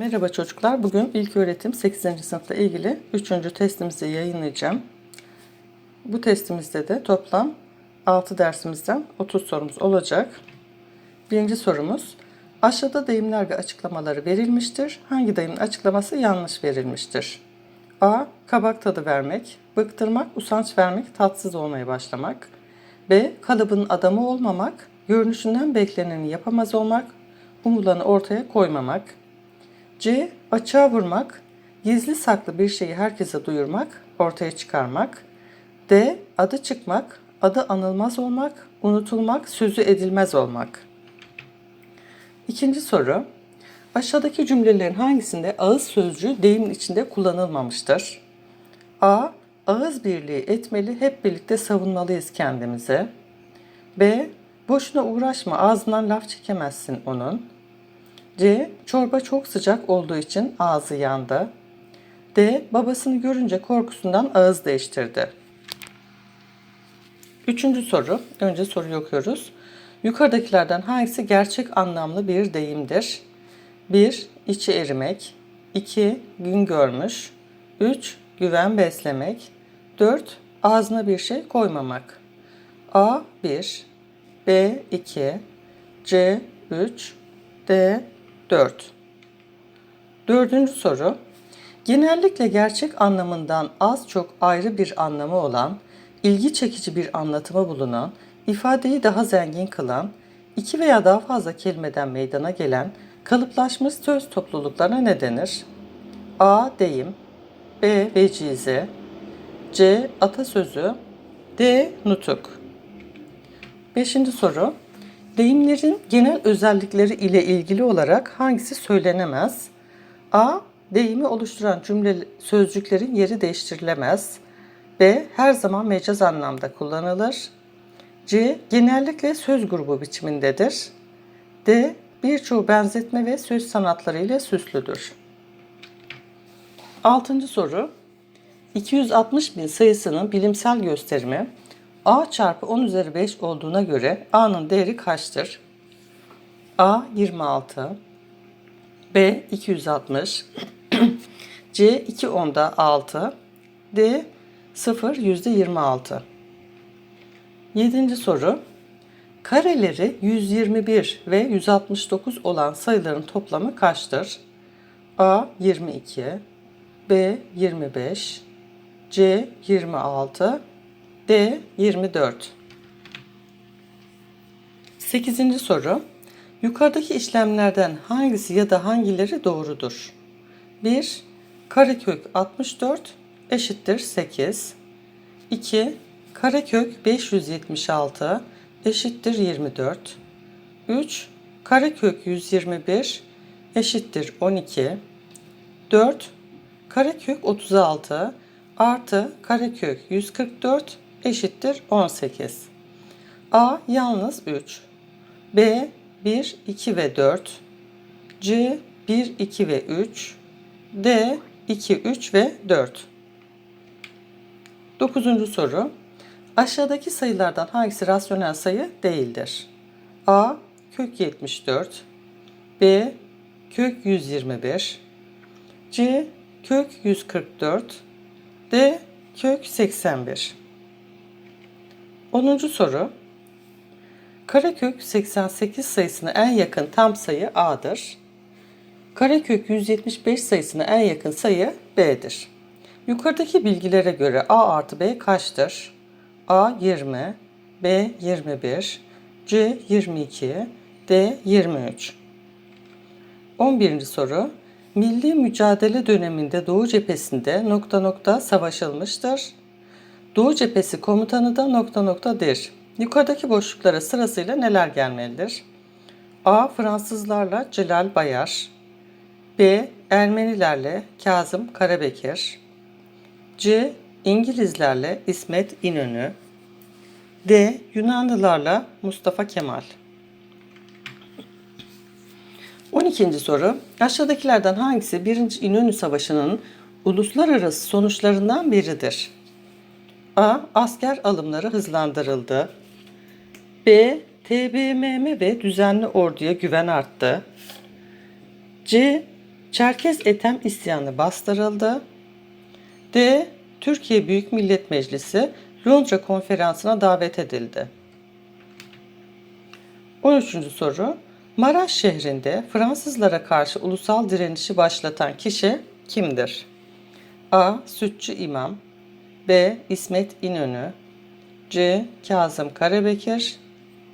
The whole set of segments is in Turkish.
Merhaba çocuklar. Bugün ilk öğretim 8. sınıfla ilgili 3. testimizi yayınlayacağım. Bu testimizde de toplam 6 dersimizden 30 sorumuz olacak. Birinci sorumuz. Aşağıda deyimler ve açıklamaları verilmiştir. Hangi deyimin açıklaması yanlış verilmiştir? A. Kabak tadı vermek, bıktırmak, usanç vermek, tatsız olmaya başlamak. B. Kalıbın adamı olmamak, görünüşünden bekleneni yapamaz olmak, umulanı ortaya koymamak. C. Açığa vurmak, gizli saklı bir şeyi herkese duyurmak, ortaya çıkarmak. D. Adı çıkmak, adı anılmaz olmak, unutulmak, sözü edilmez olmak. İkinci soru. Aşağıdaki cümlelerin hangisinde ağız sözcüğü deyimin içinde kullanılmamıştır? A. Ağız birliği etmeli, hep birlikte savunmalıyız kendimizi. B. Boşuna uğraşma, ağzından laf çekemezsin onun. C. Çorba çok sıcak olduğu için ağzı yandı. D. Babasını görünce korkusundan ağız değiştirdi. Üçüncü soru. Önce soruyu okuyoruz. Yukarıdakilerden hangisi gerçek anlamlı bir deyimdir? 1. İçi erimek 2. Gün görmüş 3. Güven beslemek 4. Ağzına bir şey koymamak A. 1 B. 2 C. 3 D. 4 Dördüncü soru. Genellikle gerçek anlamından az çok ayrı bir anlamı olan, ilgi çekici bir anlatımı bulunan, ifadeyi daha zengin kılan, iki veya daha fazla kelimeden meydana gelen kalıplaşmış söz topluluklarına ne denir? A. Deyim B. Vecize C. Atasözü D. Nutuk Beşinci soru. Deyimlerin genel özellikleri ile ilgili olarak hangisi söylenemez? A. Deyimi oluşturan cümle sözcüklerin yeri değiştirilemez. B. Her zaman mecaz anlamda kullanılır. C. Genellikle söz grubu biçimindedir. D. Birçoğu benzetme ve söz sanatları ile süslüdür. Altıncı soru. 260 bin sayısının bilimsel gösterimi a çarpı 10 üzeri 5 olduğuna göre a'nın değeri kaçtır? a 26 b 260 c 2 onda 6 d 0 yüzde 26 Yedinci soru. Kareleri 121 ve 169 olan sayıların toplamı kaçtır? A 22 B 25 C 26 D 24 8. soru. Yukarıdaki işlemlerden hangisi ya da hangileri doğrudur? 1. Karekök 64 eşittir 8. 2. Karekök 576 eşittir 24. 3. Karekök 121 eşittir 12. 4. Karekök 36 artı karekök 144 eşittir 18. A yalnız 3. B 1, 2 ve 4. C 1, 2 ve 3. D 2, 3 ve 4. Dokuzuncu soru. Aşağıdaki sayılardan hangisi rasyonel sayı değildir? A. Kök 74 B. Kök 121 C. Kök 144 D. Kök 81 10. soru. Karekök 88 sayısına en yakın tam sayı A'dır. Karekök 175 sayısına en yakın sayı B'dir. Yukarıdaki bilgilere göre A artı B kaçtır? A 20, B 21, C 22, D 23. 11. soru. Milli mücadele döneminde Doğu cephesinde nokta nokta savaşılmıştır. Doğu cephesi komutanı da nokta noktadır. Yukarıdaki boşluklara sırasıyla neler gelmelidir? A. Fransızlarla Celal Bayar B. Ermenilerle Kazım Karabekir C. İngilizlerle İsmet İnönü D. Yunanlılarla Mustafa Kemal 12. soru. Aşağıdakilerden hangisi 1. İnönü Savaşı'nın uluslararası sonuçlarından biridir? A. Asker alımları hızlandırıldı. B. TBMM ve düzenli orduya güven arttı. C. Çerkez Etem isyanı bastırıldı. D. Türkiye Büyük Millet Meclisi Londra Konferansı'na davet edildi. 13. soru. Maraş şehrinde Fransızlara karşı ulusal direnişi başlatan kişi kimdir? A. Sütçü İmam B. İsmet İnönü C. Kazım Karabekir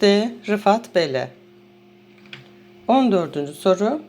D. Rıfat Bele 14. soru.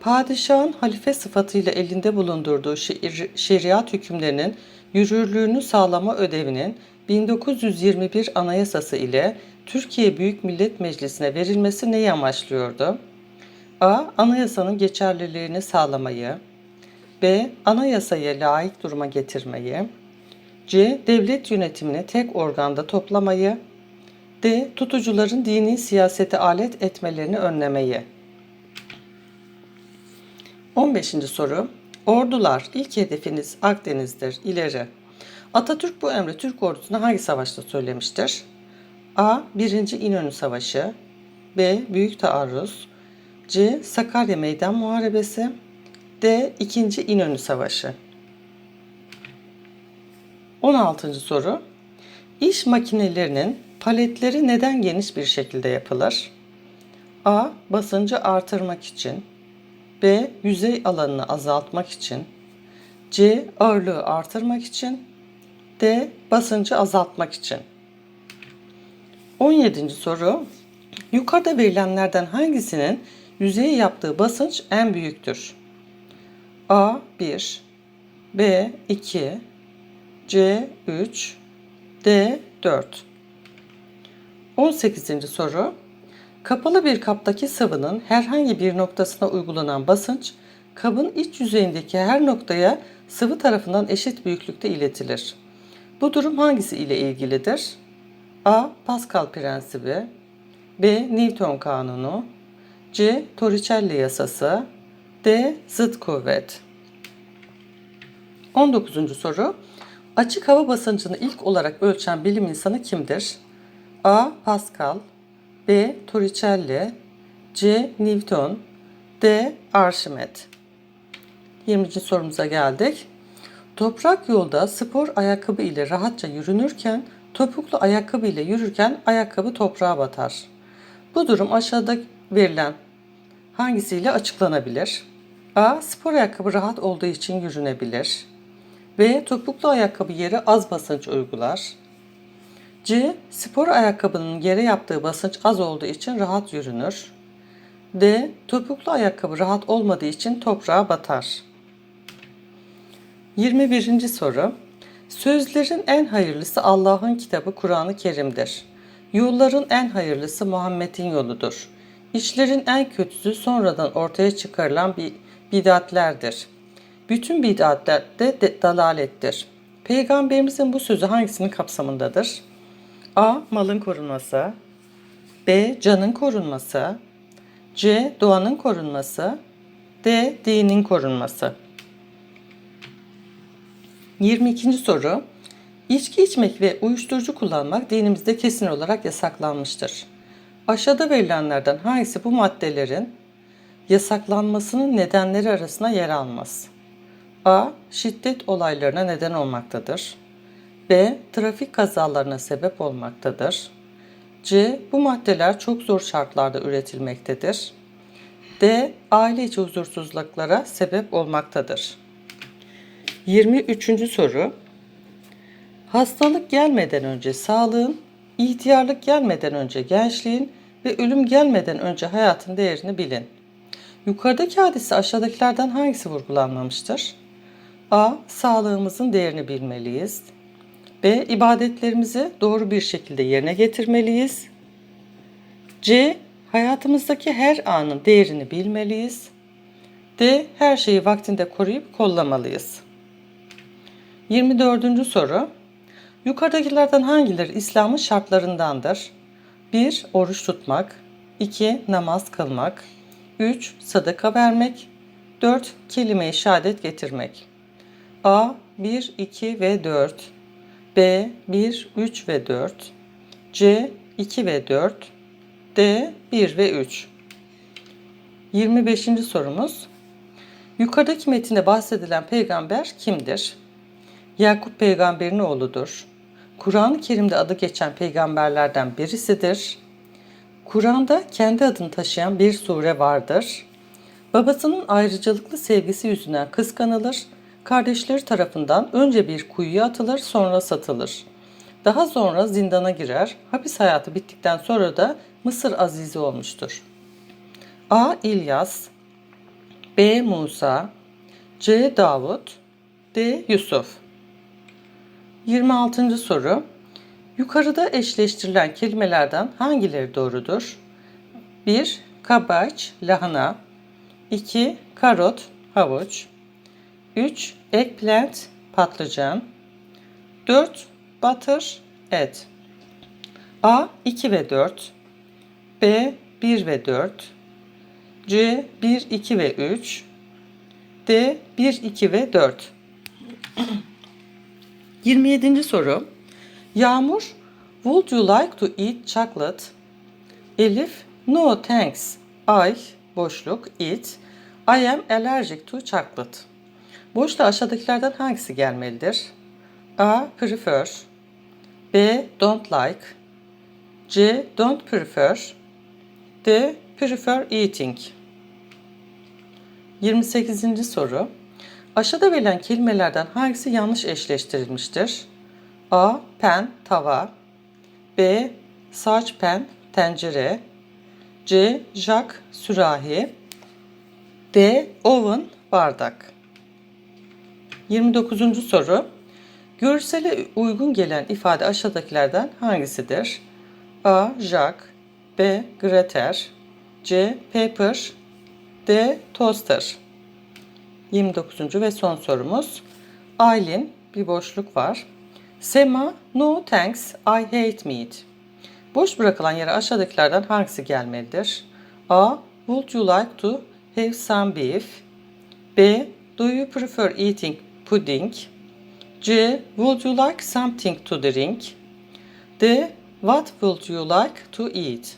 Padişahın halife sıfatıyla elinde bulundurduğu şer- şeriat hükümlerinin yürürlüğünü sağlama ödevinin 1921 Anayasası ile Türkiye Büyük Millet Meclisi'ne verilmesi neyi amaçlıyordu? A. Anayasanın geçerliliğini sağlamayı B. Anayasaya layık duruma getirmeyi C. Devlet yönetimini tek organda toplamayı D. Tutucuların dini siyasete alet etmelerini önlemeyi 15. soru. Ordular ilk hedefiniz Akdeniz'dir. İleri. Atatürk bu emri Türk ordusuna hangi savaşta söylemiştir? A. 1. İnönü Savaşı B. Büyük Taarruz C. Sakarya Meydan Muharebesi D. 2. İnönü Savaşı 16. soru. İş makinelerinin paletleri neden geniş bir şekilde yapılır? A. Basıncı artırmak için B. Yüzey alanını azaltmak için C. Ağırlığı artırmak için D. Basıncı azaltmak için 17. soru. Yukarıda verilenlerden hangisinin yüzeye yaptığı basınç en büyüktür? A 1 B 2 C 3 D 4 18. soru. Kapalı bir kaptaki sıvının herhangi bir noktasına uygulanan basınç, kabın iç yüzeyindeki her noktaya sıvı tarafından eşit büyüklükte iletilir. Bu durum hangisi ile ilgilidir? A. Pascal prensibi B. Newton kanunu C. Torricelli yasası D. Zıt kuvvet 19. soru. Açık hava basıncını ilk olarak ölçen bilim insanı kimdir? A. Pascal B. Torricelli C. Newton D. Arşimet 20. sorumuza geldik. Toprak yolda spor ayakkabı ile rahatça yürünürken topuklu ayakkabı ile yürürken ayakkabı toprağa batar. Bu durum aşağıda verilen hangisiyle açıklanabilir? A. Spor ayakkabı rahat olduğu için yürünebilir. B. Topuklu ayakkabı yere az basınç uygular. C. Spor ayakkabının yere yaptığı basınç az olduğu için rahat yürünür. D. Topuklu ayakkabı rahat olmadığı için toprağa batar. 21. soru. Sözlerin en hayırlısı Allah'ın kitabı Kur'an-ı Kerim'dir. Yolların en hayırlısı Muhammed'in yoludur. İşlerin en kötüsü sonradan ortaya çıkarılan bir bidatlerdir. Bütün bidatler de, dalalettir. Peygamberimizin bu sözü hangisinin kapsamındadır? A. Malın korunması B. Canın korunması C. Doğanın korunması D. Dinin korunması 22. soru. İçki içmek ve uyuşturucu kullanmak dinimizde kesin olarak yasaklanmıştır. Aşağıda verilenlerden hangisi bu maddelerin yasaklanmasının nedenleri arasında yer almaz? A. Şiddet olaylarına neden olmaktadır. B. Trafik kazalarına sebep olmaktadır. C. Bu maddeler çok zor şartlarda üretilmektedir. D. Aile içi huzursuzluklara sebep olmaktadır. 23. soru. Hastalık gelmeden önce sağlığın, ihtiyarlık gelmeden önce gençliğin ve ölüm gelmeden önce hayatın değerini bilin. Yukarıdaki hadise aşağıdakilerden hangisi vurgulanmamıştır? A. Sağlığımızın değerini bilmeliyiz. B. İbadetlerimizi doğru bir şekilde yerine getirmeliyiz. C. Hayatımızdaki her anın değerini bilmeliyiz. D. Her şeyi vaktinde koruyup kollamalıyız. 24. soru. Yukarıdakilerden hangileri İslam'ın şartlarındandır? 1. Oruç tutmak 2. Namaz kılmak 3. Sadaka vermek 4. Kelime-i şehadet getirmek A. 1, 2 ve 4 B. 1, 3 ve 4 C. 2 ve 4 D. 1 ve 3 25. sorumuz Yukarıdaki metinde bahsedilen peygamber kimdir? Yakup peygamberin oğludur. Kur'an-ı Kerim'de adı geçen peygamberlerden birisidir. Kur'an'da kendi adını taşıyan bir sure vardır. Babasının ayrıcalıklı sevgisi yüzünden kıskanılır. Kardeşleri tarafından önce bir kuyuya atılır sonra satılır. Daha sonra zindana girer. Hapis hayatı bittikten sonra da Mısır azizi olmuştur. A. İlyas B. Musa C. Davut D. Yusuf 26. soru Yukarıda eşleştirilen kelimelerden hangileri doğrudur? 1. Kabaç, lahana 2. Karot, havuç 3. Eggplant, patlıcan 4. Butter, et A. 2 ve 4 B. 1 ve 4 C. 1, 2 ve 3 D. 1, 2 ve 4 27. soru Yağmur Would you like to eat chocolate? Elif No thanks. I boşluk eat I am allergic to chocolate. Boşta aşağıdakilerden hangisi gelmelidir? A. Prefer B. Don't like C. Don't prefer D. Prefer eating 28. soru Aşağıda verilen kelimelerden hangisi yanlış eşleştirilmiştir? A. Pen, tava B. Saç pen, tencere C. Jak, sürahi D. Oven, bardak 29. soru Görsele uygun gelen ifade aşağıdakilerden hangisidir? A. Jak B. Grater C. Paper D. Toaster 29. ve son sorumuz. Aylin bir boşluk var. Sema no thanks I hate meat. Boş bırakılan yere aşağıdakilerden hangisi gelmelidir? A. Would you like to have some beef? B. Do you prefer eating pudding? C. Would you like something to drink? D. What would you like to eat?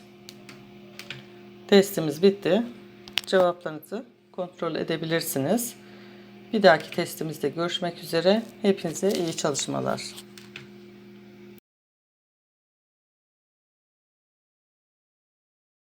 Testimiz bitti. Cevaplarınızı kontrol edebilirsiniz. Bir dahaki testimizde görüşmek üzere. Hepinize iyi çalışmalar.